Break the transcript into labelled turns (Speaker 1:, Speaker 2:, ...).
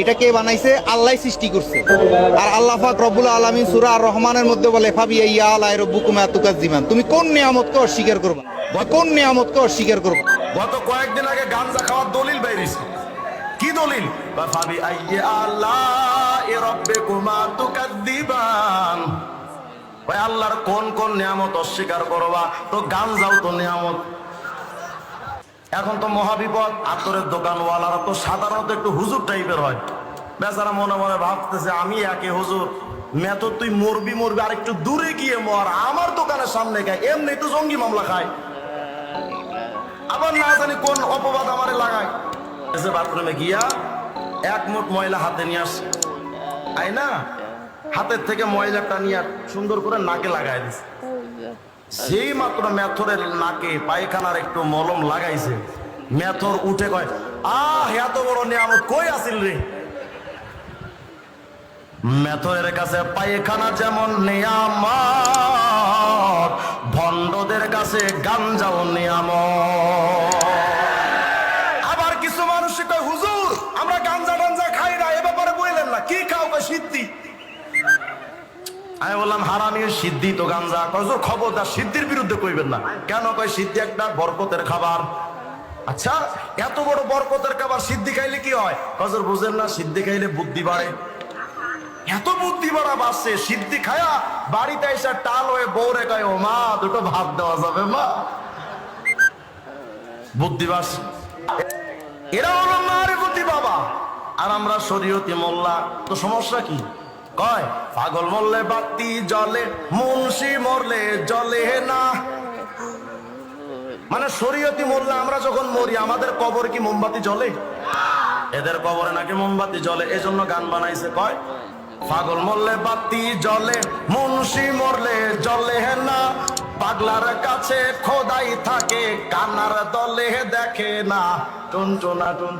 Speaker 1: এটা কে বানাইছে? আল্লাহ সৃষ্টি করছে। আর আল্লাহ পাক রব্বুল আলামিন সূরা আর রহমানের মধ্যে বলে ফাবিয়া ইয়া আলাই রব্বুকুম আতুকাজ্জিমান তুমি কোন নিয়ামতকে অস্বীকার করবা? কোন নিয়ামতকে অস্বীকার করবা?
Speaker 2: গত কয়েকদিন আগে গাঞ্জা খাওয়ার দলিল বাইরিছে কি দলিল? ফাবি আইয়ে আল্লাহ এ রব্বে কুমা তুকাদ্দিবান ওই আল্লাহর কোন কোন নিয়ামত অস্বীকার করবা? তো গাঞ্জাও তো নিয়ামত। এখন তো মহাবিপদ আতরের দোকানওয়ালারা তো সাধারণত একটু হুজুর টাইপের হয়। বেচারা মনে মনে ভাবতেছে, আমি একে হুজুর মেথর তুই মরবি মরবি, আর একটু দূরে গিয়ে মর, আমার দোকানের সামনে গায় এমনি তো জঙ্গি মামলা খায়। আবার না জানি কোন অপবাদ আমারে লাগায়। এসে বাথরুমে গিয়া এক মুঠ ময়লা হাতে নিয়ে আসছে। আই না? হাতের থেকে ময়লাটা নিয়ে সুন্দর করে নাকে লাগাই দিছে। সেই মাত্র মেথরের নাকে পায়খানার একটু মলম লাগাইছে, মেথর উঠে কয়, আহ, এত বড় নিয়ামত কই আসিল রে? মেথরের কাছে পায়খানা যেমন নিয়ামত, ভণ্ডদের কাছে গাঞ্জাও নিয়ামত। আবার কিছু মানুষ হুজুর, আমরা গাঞ্জা টাঞ্জা খাই না, এ ব্যাপারে বললেন না, কি খাও কয় সিদ্ধি? আমি বললাম হারামি সিদ্ধি তো গাঞ্জা। কজোর খবরদার, সিদ্ধির বিরুদ্ধে কইবেন না। কেন কয়, সিদ্ধি একটা বরকতের খাবার। আচ্ছা এত বড় বরকতের খাবার সিদ্ধি খাইলে কি হয়? কজর বুঝেন না, সিদ্ধি খাইলে বুদ্ধি বাড়ে। এত বুদ্ধি বাড়া বাড়ছে, সিদ্ধি খায়া বাড়িতে এসে টাল হয়ে বউরে কয়, ও মা, দুটো ভাত দেওয়া যাবে মা। বুদ্ধি বাড়ছে। এরা হলো মারে বুদ্ধি বাবা। আর আমরা শরীয়তি মোল্লা, তো সমস্যা কি? কয়, পাগল মরলে বাতি জলে মুন্সি মরলে জলে না। মানে শরীয়তি মরলে আমরা যখন মরি, আমাদের কবর কি মোমবাতি জ্বলে? এদের কবরে নাকি মোমবাতি জ্বলে, এজন্য গান বানাইছে, কয়, পাগল মরলে বাতি জ্বলে, মুন্সি মরলে জ্বলে না। পাগলার কাছে খোদাই থাকে, কানার দলে দেখে না। টুন টুনা টুন